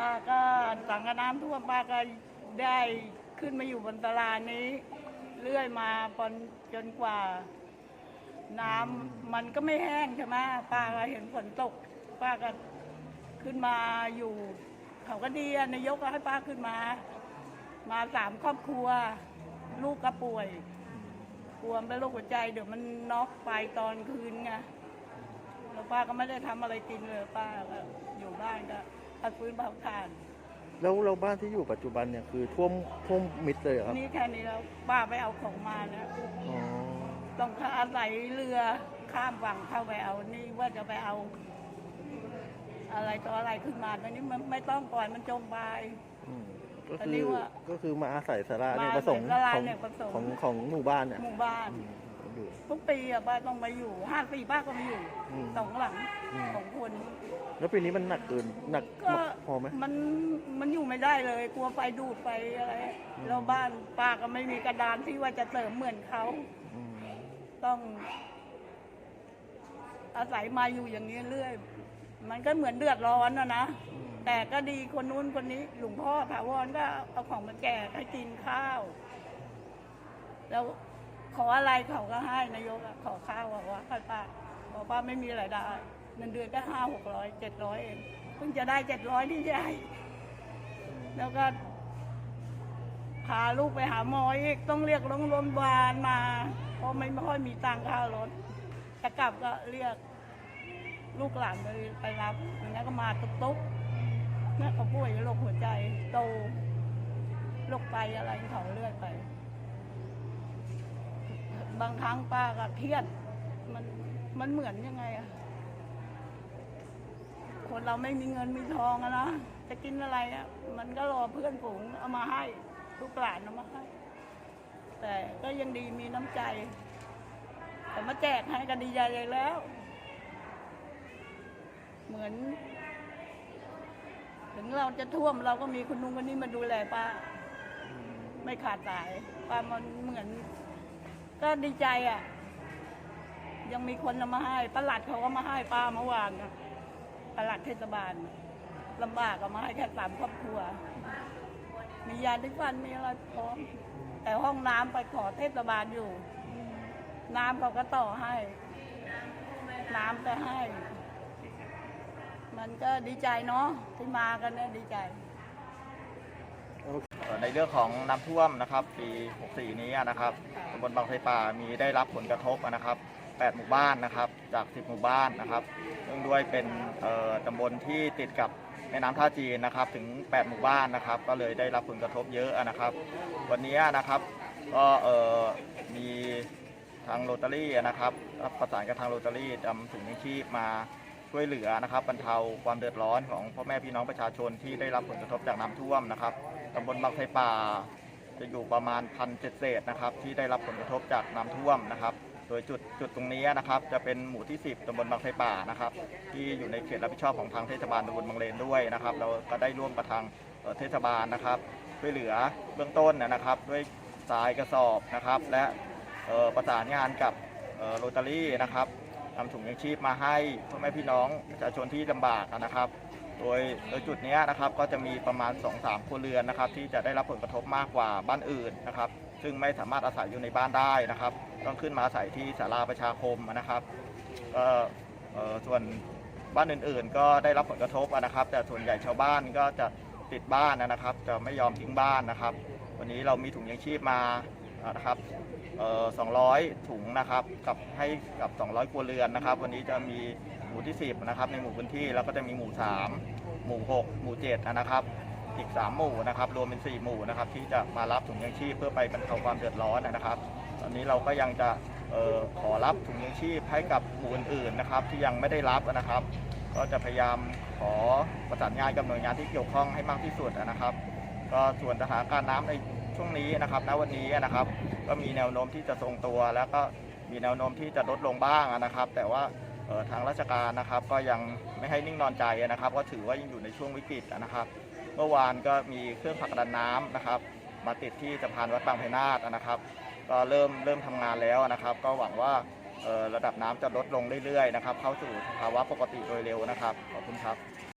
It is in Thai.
ลังกับน้ำท่วมป้าก็ได้ขึ้นมาอยู่บนตลาดนี้ เรื่อยมาปนจนกว่า น้ำมันก็ไม่แห้งใช่ไหมป้าก็เห็นฝนตก ป้าก็ขึ้นมาอยู่ เขาก็ดีนายกก็ให้ป้าขึ้นมา มาสามครอบครัว ลูกก็ป่วยกลัวเป็นโรคหัวใจเดี๋ยวมันน็อกไปตอนคืนไงแล้วป้าก็ไม่ได้ทำอะไรกินเลยป้าก็อยู่บ้านก็ พักฟื้นเผาถ่าน แล้วเราบ้านที่อยู่ปัจจุบันเนี่ยคือท่วมท่วมมิดเลยเหรอครับนี่แค่นี้แล้วป้าไปเอาของมาเนี่ยอ๋อต้องอาศัยเรือข้ามฝั่งเข้าไปเอานี่ว่าจะไปเอา อะไรต่ออะไรขึ้นมาตอนนี้มันไม่ต้องปล่อยมันจมไป อืมก็อันคืนี้อว่าก็คือมาอาศัยสาระเนี่ยมาประสงค์อาศัยศาลาของเนี่ยประสงค์ ของของหมู่บ้านเนี่ย หมู่บ้าน อืม อยู่ ทุกปีอะป้าต้องมาอยู่ห้าสี่ป้าก็มาอยู่อืมสองหลังอืม สองคน แล้วปีนี้มันหนักเกินหนักก็พอไหม มันมันอยู่ไม่ได้เลย กลัวไฟดูดไปอะไรอืม แล้วบ้านป้าก็ไม่มีกระดานที่ว่าจะเสริมเหมือนเขาอืมต้อง อาศัยมาอยู่อย่างนี้เรื่อย มันก็เหมือนเดือดร้อนนะนะ อืมแต่ก็ดีคนนู้นคนนี้หลวงพ่อถาวรก็เอาของมาแจกให้กินข้าว แล้ว ขออะไรเขาก็ให้นายกอะขอข้าวบอกว่าให้ป้าบอกป้าไม่มีรายได้เงินเดือนก็ห้าหกร้อยเจ็ดร้อยเองเพิ่งจะได้เจ็ดร้อยที่ใหญ่แล้วก็พาลูกไปหาหมออีกต้องเรียกโรงพยาบาลมา เพราะไม่ค่อยมีตังค่ารถจะกลับก็เรียกลูกหลานไปไปรับอย่างนั้ก็มาตุ๊กตุ๊กนี่เขาป่วยโรคหัวใจโตโรคไตอะไรเขาเลือยไป บางครั้งป้าก็เครียด มันมันเหมือนยังไงอะคนเราไม่มีเงินมีทองอะนะจะกินอะไรอะมันก็รอเพื่อนฝูงเอามาให้ลูกหลานเอามาให้ แต่ก็ยังดีมีน้ำใจ แต่มาแจกให้ก็ดีใจเลยแล้ว เหมือน ถึงเราจะท่วมเราก็มีคนนู้นคนนี้มาดูแลป้า ไม่ขาดสายป้ามันเหมือน ก็ดีใจอะ ยังมีคนเอามาให้ประหลัดเขาก็มาให้ป้าเมื่อวานนะประหลัดเทศบาลลำบากก็มาให้แค่สามครอบครัว มียาที่ฟันมีอะไรพร้อม แต่ห้องน้ำไปขอเทศบาลอยู่ น้ำเขาก็ต่อให้ น้ำก็ให้ มันก็ดีใจเนาะที่มากันเนี่ยดีใจ ในเรื่องของน้ำท่วมนะครับ ปี 64 นี้นะครับตำบลบางไทรป่ามีได้รับผลกระทบนะครับ 8 หมู่บ้านนะครับ จาก 10 หมู่บ้านนะครับเนื่องด้วยเป็นตำบลที่ติดกับแม่น้ำท่าจีนนะครับ ถึง 8 หมู่บ้านนะครับ ก็เลยได้รับผลกระทบเยอะนะครับ วันนี้นะครับก็มีทางโรตารี่นะครับประสานกับทางโรตารี่นำถุงยังชีพมาช่วยเหลือนะครับบรรเทาความเดือดร้อนของพ่อแม่พี่น้องประชาชนที่ได้รับผลกระทบจากน้ำท่วมนะครับ ตำบลบางไทรป่า จะอยู่ประมาณพันเศษนะครับ ที่ได้รับผลกระทบจากน้ำท่วมนะครับ โดยจุดจุดตรงนี้นะครับ จะเป็นหมู่ที่ 10ตำบลบางไทรป่านะครับ ที่อยู่ในเขตรับผิดชอบของทางเทศบาลตำบลบางเลนด้วยนะครับ เราก็ได้ร่วมกับทางเทศบาลนะครับช่วยเหลือเบื้องต้นนะครับ ด้วยทรายกระสอบนะครับ และประสานงานกับโรตารี่นะครับนำถุงยังชีพมาให้พ่อแม่พี่น้องประชาชนที่ลำบากนะครับ โดยโดยจุดนี้นะครับก็จะมีประมาณ 2-3ครัวเรือนนะครับ ที่จะได้รับผลกระทบมากกว่าบ้านอื่นนะครับ ซึ่งไม่สามารถอาศัยอยู่ในบ้านได้นะครับ ต้องขึ้นมาอาศัยที่ศาลาประชาคมนะครับก็ส่วนบ้านอื่นๆ ก็ได้รับผลกระทบนะครับ แต่ส่วนใหญ่ชาวบ้านก็จะติดบ้านนะครับ จะไม่ยอมทิ้งบ้านนะครับ วันนี้เรามีถุงยังชีพมานะครับเอ่อ200 ถุงนะครับกับให้กับ 200 ครัวเรือนนะครับ วันนี้จะมี มู่ที่ 10 นะครับ ในหมู่พื้นที่แล้วก็จะมีหมู่ 3 หมู่ 6 หมู่ 7 นะครับ อีก 3 หมู่นะครับ รวมเป็น 4 หมู่นะครับ ที่จะมารับถุงยังชีพเพื่อไปบรรเทาความเดือดร้อนนะครับ ตอนนี้เราก็ยังจะออขอรับถุงยังชีพให้กับหมู่อื่นๆนะครับ ที่ยังไม่ได้รับนะครับ ก็จะพยายามขอประสานงานกับหน่วยงานที่เกี่ยวข้องให้มากที่สุดนะครับ ก็ส่วนสถานการณ์น้ำในช่วงนี้นะครับ ณ วันนี้นะครับ ก็มีแนวโน้มที่จะทรงตัว แล้วก็มีแนวโน้มที่จะลดลงบ้างนะครับ แต่ว่า ทางราชการนะครับก็ยังไม่ให้นิ่งนอนใจนะครับ ก็ถือว่ายังอยู่ในช่วงวิกฤตนะครับ เมื่อวานก็มีเครื่องผลักดันน้ำนะครับ มาติดที่สะพานวัดบางไพนาศนะครับ ก็เริ่มเริ่มทำงานแล้วนะครับ ก็หวังว่าระดับน้ำจะลดลงเรื่อยๆนะครับ เข้าสู่ภาวะปกติโดยเร็วนะครับขอบคุณครับ